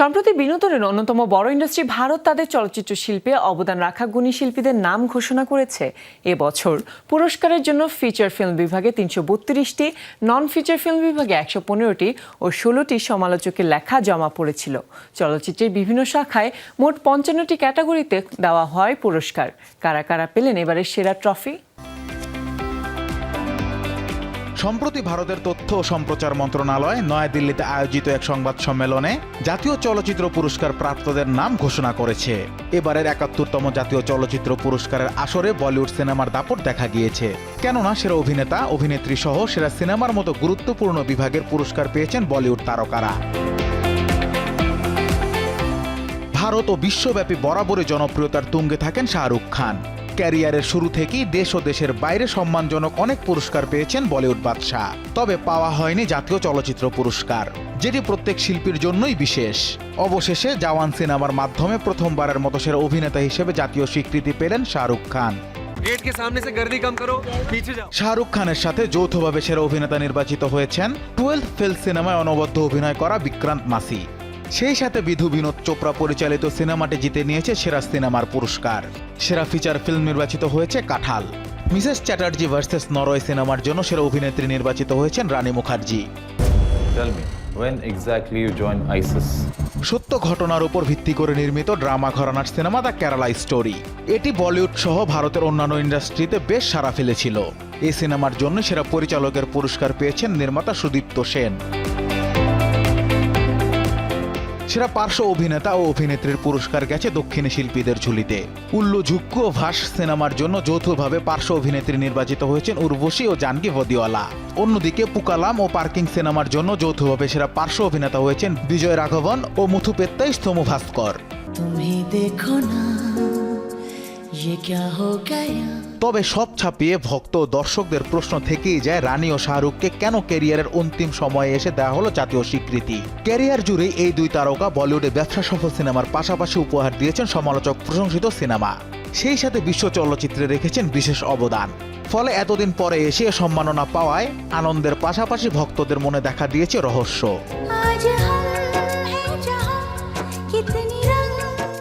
সম্প্রতি বিনোদনের অন্যতম বড় ইন্ডাস্ট্রি ভারত তাদের চলচ্চিত্র শিল্পে অবদান রাখা গুণী শিল্পীদের নাম ঘোষণা করেছে এবছর পুরস্কারের জন্য ফিচার ফিল্ম বিভাগে তিনশো বত্রিশটি নন ফিচার ফিল্ম বিভাগে একশো পনেরোটি ও ষোলোটি সমালোচকের লেখা জমা পড়েছিল। চলচ্চিত্রের বিভিন্ন শাখায় মোট পঞ্চান্নটি ক্যাটাগরিতে দেওয়া হয় পুরস্কার। কারা কারা পেলেন এবারের সেরা ট্রফি সম্প্রতি ভারতের তথ্য ও সম্প্রচার মন্ত্রণালয় নয়াদিল্লিতে আয়োজিত এক সংবাদ সম্মেলনে জাতীয় চলচ্চিত্র পুরস্কার প্রাপ্তদের নাম ঘোষণা করেছে। এবারের একাত্তরতম জাতীয় চলচ্চিত্র পুরস্কারের আসরে বলিউড সিনেমার দাপট দেখা গিয়েছে। কেননা সেরা অভিনেতা, অভিনেত্রী সহ সেরা সিনেমার মতো গুরুত্বপূর্ণ বিভাগের পুরস্কার পেয়েছেন বলিউড তারকারা। ভারত ও বিশ্বব্যাপী বরাবরই জনপ্রিয়তার তুঙ্গে থাকেন শাহরুখ খান। ক্যারিয়ারের শুরু থেকেই দেশ ও দেশের বাইরে সম্মানজনক অনেক পুরস্কার পেয়েছেন বলিউড বাদশাহ। তবে পাওয়া হয়নি জাতীয় চলচ্চিত্র পুরস্কার যেটি প্রত্যেক শিল্পীর জন্যই বিশেষ। অবশেষে জাওয়ান সিনেমার মাধ্যমে প্রথমবারের মতো সেরা অভিনেতা হিসেবে জাতীয় স্বীকৃতি পেলেন শাহরুখ খান। শাহরুখ খানের সাথে যৌথভাবে সেরা অভিনেতা নির্বাচিত হয়েছেন টুয়েলভ ফেল সিনেমায় অনবদ্য অভিনয় করা বিক্রান্ত মাসি। সেই সাথে বিধু বিনোদ চোপড়া পরিচালিত সিনেমাটি জিতে নিয়েছে সেরা সিনেমার পুরস্কার। সেরা ফিচার ফিল্ম নির্বাচিত হয়েছে কাঁঠাল। মিসেস চ্যাটার্জি ভার্সেস নরওয়ে সিনেমার জন্য সেরা অভিনেত্রী নির্বাচিত হয়েছেন রানী মুখার্জি। সত্য ঘটনার উপর ভিত্তি করে নির্মিত ড্রামা ঘরানার সিনেমা দ্য কেরালা স্টোরি। এটি বলিউড সহ ভারতের অন্যান্য ইন্ডাস্ট্রিতে বেশ সাড়া ফেলেছিল। এই সিনেমার জন্য সেরা পরিচালকের পুরস্কার পেয়েছেন নির্মাতা সুদীপ্ত সেন। সেরা পার্শ্ব অভিনেতা ও অভিনেত্রীর পুরস্কার গেছে দক্ষিণী শিল্পীদের ঝুলিতে। উল্লু ঝুক্কু ভাস সিনেমার জন্য যৌথভাবে পার্শ্ব অভিনেত্রী নির্বাচিত হয়েছেন উর্বশী ও জানকি হদিওয়ালা। অন্যদিকে পুকালাম ও পার্কিং সিনেমার জন্য যৌথভাবে সেরা পার্শ্ব অভিনেতা হয়েছেন বিজয় রাঘবন ও মুথুপেত্তাই স্তম ভাস্কর তুমি দেখো না তবে সব ছাপিয়ে ভক্ত ও দর্শকদের প্রশ্ন থেকেই যায় রানী ও শাহরুখকে কেন ক্যারিয়ারের অন্তিম সময়ে এসে দেওয়া হলো জাতীয় স্বীকৃতি? ক্যারিয়ার জুড়ে এই দুই তারকা বলিউডে ব্যবসা সফল সিনেমার পাশাপাশি উপহার দিয়েছেন সমালোচক প্রশংসিত সিনেমা। সেই সাথে বিশ্ব চলচ্চিত্রে রেখেছেন বিশেষ অবদান। ফলে এতদিন পরে এসে সম্মাননা পাওয়ায় আনন্দের পাশাপাশি ভক্তদের মনে দেখা দিয়েছে রহস্য।